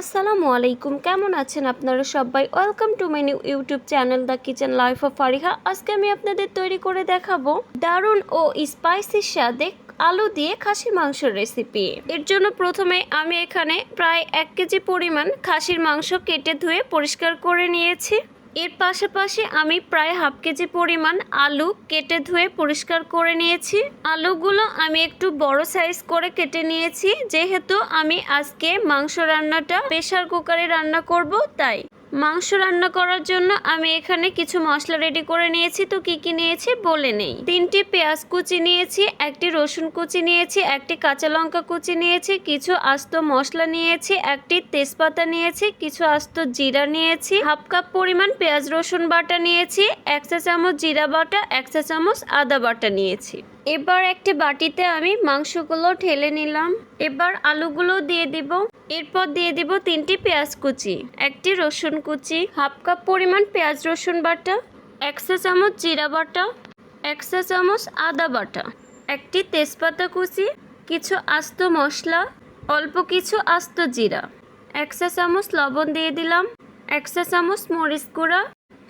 আসসালামু আলাইকুম। কেমন আছেন আপনারা সবাই? Welcome to my new YouTube channel the kitchen life of Fariha আজকে আমি আপনাদের তৈরি করে দেখাবো দারুণ ও স্পাইসি স্বাদে আলু দিয়ে খাসির মাংসের রেসিপি এর জন্য প্রথমে আমি এখানে প্রায় এক কেজি পরিমাণ খাসির মাংস কেটে ধুয়ে পরিষ্কার করে নিয়েছি। এর পাশাপাশি আমি প্রায় হাফ কেজি পরিমাণ আলু কেটে ধুয়ে পরিষ্কার করে নিয়েছি। আলুগুলো আমি একটু বড় সাইজ করে কেটে নিয়েছি। যেহেতু আমি আজকে মাংস রান্নাটা প্রেশার কুকারে রান্না করব, তাই মাংস রান্না করার জন্য আমি এখানে কিছু মশলা রেডি করে নিয়েছি। তো কি কি নিয়েছি বলে নেই। তিনটি পেঁয়াজ কুচি নিয়েছি, একটি রসুন কুচি নিয়েছি, একটি কাঁচা লঙ্কা কুচি নিয়েছি, কিছু আস্ত মশলা নিয়েছি, একটি তেজপাতা নিয়েছি, কিছু আস্ত জিরা নিয়েছি, হাফ কাপ পরিমাণ পেঁয়াজ রসুন বাটা নিয়েছি, এক চা চামচ জিরা বাটা, এক চা চামচ আদা বাটা নিয়েছি। এবার একটি বাটিতে আমি মাংসগুলো ঢেলে নিলাম। এবার আলুগুলো দিয়ে দিব। এরপর দিয়ে দিব তিনটি পেঁয়াজ কুচি, একটি রসুন কুচি, হাফ কাপ পরিমাণ পেঁয়াজ রসুন বাটা, এক চা চামচ জিরা বাটা, এক চা চামচ আদা বাটা, একটি তেজপাতা কুচি, কিছু আস্ত মশলা, অল্প কিছু আস্ত জিরা, এক চা চামচ লবণ দিয়ে দিলাম, এক চা চামচ মরিচ গুঁড়া,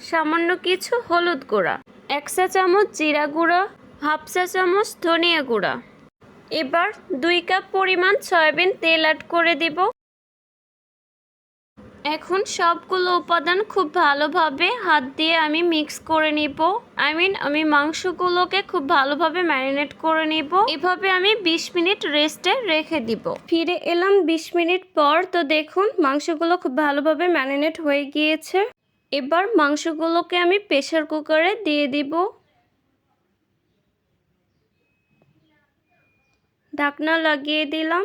সামান্য কিছু হলুদ গুঁড়া, এক চা চামচ জিরা গুঁড়া হাফ চা চামচ ধনিয়া গুঁড়া। এবার দুই কাপ পরিমাণ সয়াবিন তেল অ্যাড করে দিব। এখন সবগুলো উপাদান খুব ভালোভাবে হাত দিয়ে আমি মিক্স করে নিব। আই মিন আমি মাংসগুলোকে খুব ভালোভাবে ম্যারিনেট করে নিব। এভাবে আমি 20 মিনিট রেস্টে রেখে দিব। ফিরে এলাম 20 মিনিট পর। তো দেখুন, মাংসগুলো খুব ভালোভাবে ম্যারিনেট হয়ে গিয়েছে। এবার মাংসগুলোকে আমি প্রেশার কুকারে দিয়ে দিব। ঢাকনা লাগিয়ে দিলাম।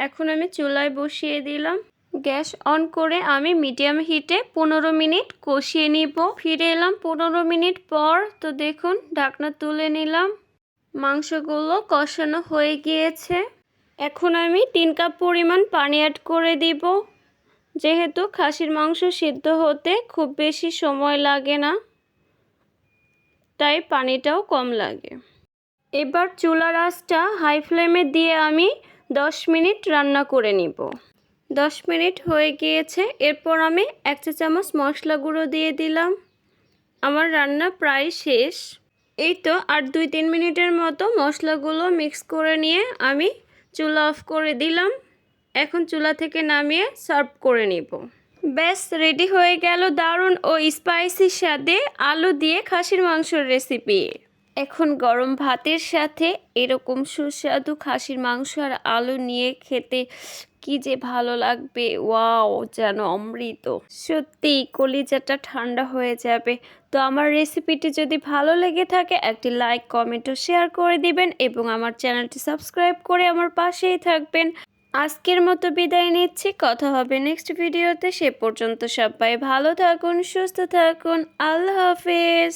এখন আমি চুলায় বসিয়ে দিলাম। গ্যাস অন করে আমি মিডিয়াম হিটে পনেরো মিনিট কষিয়ে নিব। ফিরে এলাম পনেরো মিনিট পর। তো দেখুন, ঢাকনা তুলে নিলাম। মাংসগুলো কষানো হয়ে গিয়েছে। এখন আমি তিন কাপ পরিমাণ পানি অ্যাড করে দিব। যেহেতু খাসির মাংস সিদ্ধ হতে খুব বেশি সময় লাগে না, তাই পানিটাও কম লাগে। এবার চুলার আঁচটা হাই ফ্লেমে দিয়ে আমি দশ মিনিট রান্না করে নিব। দশ মিনিট হয়ে গিয়েছে, এরপর আমি এক চা চামচ মশলা গুঁড়ো দিয়ে দিলাম। আমার রান্না প্রায় শেষ। এই তো আর দুই তিন মিনিটের মতো মশলাগুলো মিক্স করে নিয়ে আমি চুলা অফ করে দিলাম। এখন চুলা থেকে নামিয়ে সার্ভ করে নিব। ব্যাস, রেডি হয়ে গেল দারুণ ও স্পাইসি স্বাদে আলু দিয়ে খাসির মাংসর রেসিপি। এখন গরম ভাতের সাথে এরকম সুস্বাদু খাসির মাংস আর আলু নিয়ে খেতে কি যে ভালো লাগবে। ওয়াও, যেন অমৃত। সত্যি কলিজাটা ঠান্ডা হয়ে যাবে। তো আমার রেসিপিটি যদি ভালো লেগে থাকে, একটি লাইক, কমেন্ট ও শেয়ার করে দিবেন এবং আমার চ্যানেলটি সাবস্ক্রাইব করে আমার পাশেই থাকবেন। আজকের মতো বিদায় নিচ্ছি। কথা হবে নেক্সট ভিডিওতে। সে পর্যন্ত সবাই ভালো থাকুন, সুস্থ থাকুন। আল্লাহ হাফেজ।